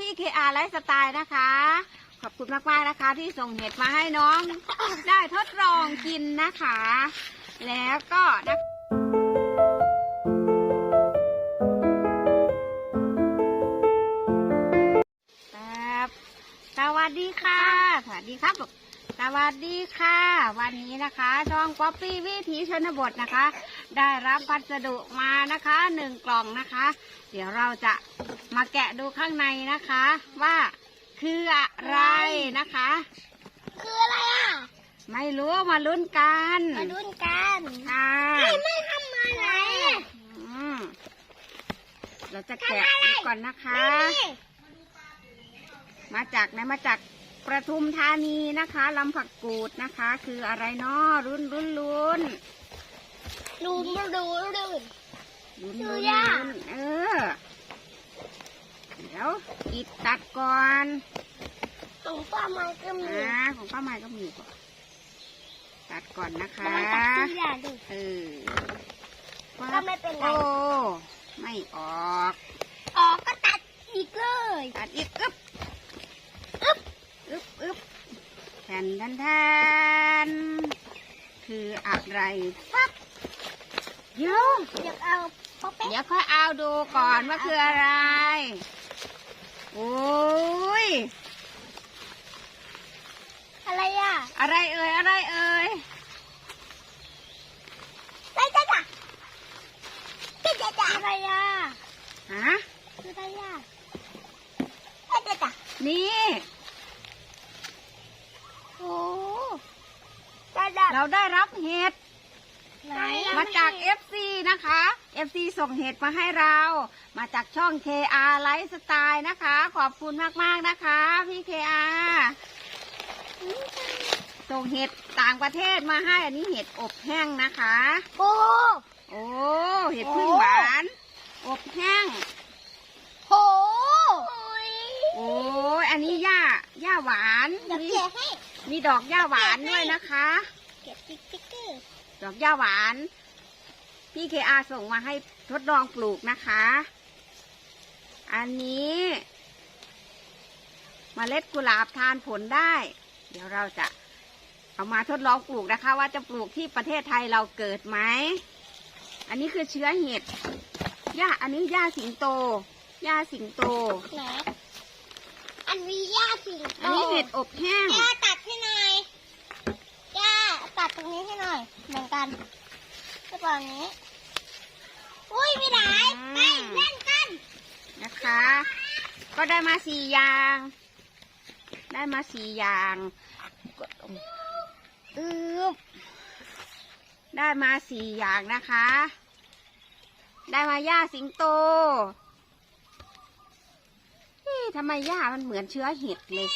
พี่เคอาไลฟ์สไตล์นะคะ ขอบคุณมากๆนะคะ ที่ส่งเห็ดมาให้น้อง ได้ทดลองกินนะคะ แล้วก็นะครับสวัสดีค่ะ สวัสดีครับสวัสดีค่ะ วันนี้นะคะช่องป๊อปปี้วิถีชนบทนะคะ ได้รับพัสดุมานะคะหนึ่งกล่องนะคะ เดี๋ยวเราจะมาแกะดูข้างในนะคะ ว่าคืออะไรนะคะ คืออะไรอะ ไม่รู้มาลุ้นกันมาดูกันค่ะไม่ไม่ทำอะไรอะอืมเราจะแกะดูก่อนนะคะนี่มาจากไหนมาจากประทุมธานีนะคะลำผักกูดนะคะ คืออะไรเนาะรุ่นรุ่นรุ่ นดูมาดูดูรุ่นดูรุ่ยาเออเดี๋ยวอิดตัดก่อนตรงป้ามันก็มีอ่าของป้าไม้ก็มีก่อนตัดก่อนนะคะเออก็ไม่เป็นไรโอ้ไม่ออก ออกก็ตัดอีกเลยตัดอีกอึ๊บอึ๊บอึ๊บอึ๊บแทนแทนแทนคืออะไรปั๊บ เดี๋ยวเดี๋ยวเอาป๊อปเป๊ะเดี๋ยวค่อยเอาดูก่อนว่าคืออะไร โอ้ย อะไรอะอะไรเอ่ย อะไรเอ่ยได้จ้ะจ้ะได้จ้ะจ้ะอะไรอะฮะคืออะไรอะได้จ้ะจ้ะนี่โอ้จ้ะจ้ะเราได้รับเห็ด ไหน มาจาก FC นะคะ FC ส่งเห็ดมาให้เรา มาจากช่อง KR Lifestyle นะคะ ขอบคุณมากๆนะคะ พี่ KR ส่งเห็ดต่างประเทศมาให้อันนี้เห็ดอบแห้งนะคะ โอ้โอ้เห็ดพึ่งหวาน อบแห้งโหโอ้ยอันนี้หญ้าหญ้าหวานเดี๋ยวมีเก็บให้มีดอกหญ้าหวานด้วยนะคะ เก็บติ๊กติ๊กเกอร์ดอกหญ้าหวาน พี่เคอาส่งมาให้ทดลองปลูกนะคะ อันนี้มเมล็ดกุหลาบทานผลได้ เดี๋ยวเราจะเอามาทดลองปลูกนะคะ ว่าจะปลูกที่ประเทศไทยเราเกิดไหม อันนี้คือเชื้อเห็ดหญ้าอันนี้หญ้าสิงโตหญ้าสิงโต ไหนอันนี้ย่าสิงอันนี้เห็ดอบแห้งย่าตัดให้หน่อยย่าตัดตรงนี้ให้หน่อย เหมือนกัน ก็แบบนี้ อุ้ยไม่ได้อืมไปเล่นกัน นะคะ ก็ได้มาสี่อย่าง ได้มาสี่อย่างกดลงอึ๊บได้มาสี่อย่างนะคะ ได้มาหญ้าสิงโตเฮ้ยทำไมหญ้ามันเหมือนเชื้อเห็ดเลย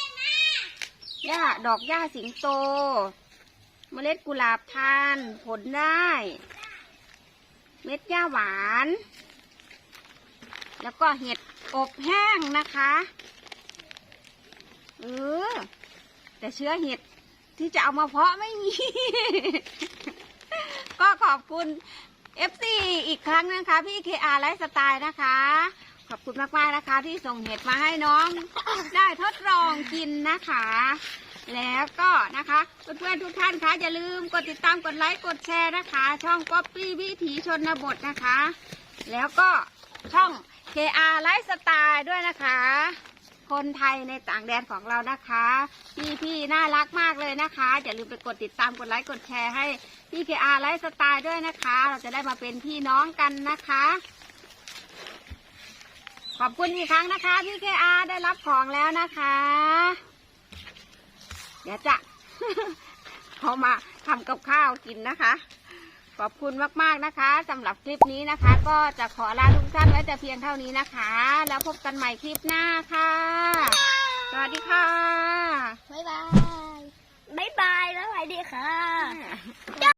หญ้าดอกหญ้าสิงโต เมล็ดกุหลาบทานผลได้ เม็ดหญ้าหวาน แล้วก็เห็ดอบแห้งนะคะเออแต่เชื้อเห็ดที่จะเอามาเพาะไม่มี ก็ขอบคุณ FC อีกครั้งนะคะ พี่ KR ไลฟ์สไตล์นะคะ ขอบคุณมากๆนะคะ ที่ส่งเห็ดมาให้น้อง ได้ทดลองกินนะคะ แล้วก็นะคะเพื่อนๆทุกท่านคะอย่าลืมกดติดตามกดไลค์กดแชร์นะคะ ช่องป๊อปปี้วิถีชนบทนะคะ แล้วก็ช่อง KR ไลฟ์สไตล์ด้วยนะคะ คนไทยในต่างแดนของเรานะคะ พี่พี่ๆน่ารักมากเลยนะคะอย่าลืมไปกดติดตามกดไลค์กดแชร์ให้พี่ KR ไลฟ์สไตล์ด้วยนะคะ เราจะได้มาเป็นพี่น้องกันนะคะขอบคุณอีกครั้งนะคะพี่ KR ได้รับของแล้วนะคะ เดี๋ยวจะเขามาทำกับข้าวกินนะคะ ขอบคุณมากๆนะคะสำหรับคลิปนี้นะคะ ก็จะขอลาทุกท่านไว้แต่เพียงเท่านี้นะคะ แล้วพบกันใหม่คลิปหน้าค่ะ สวัสดีค่ะ บ๊ายบาย บ๊ายบายแล้วสวัสดีค่ะ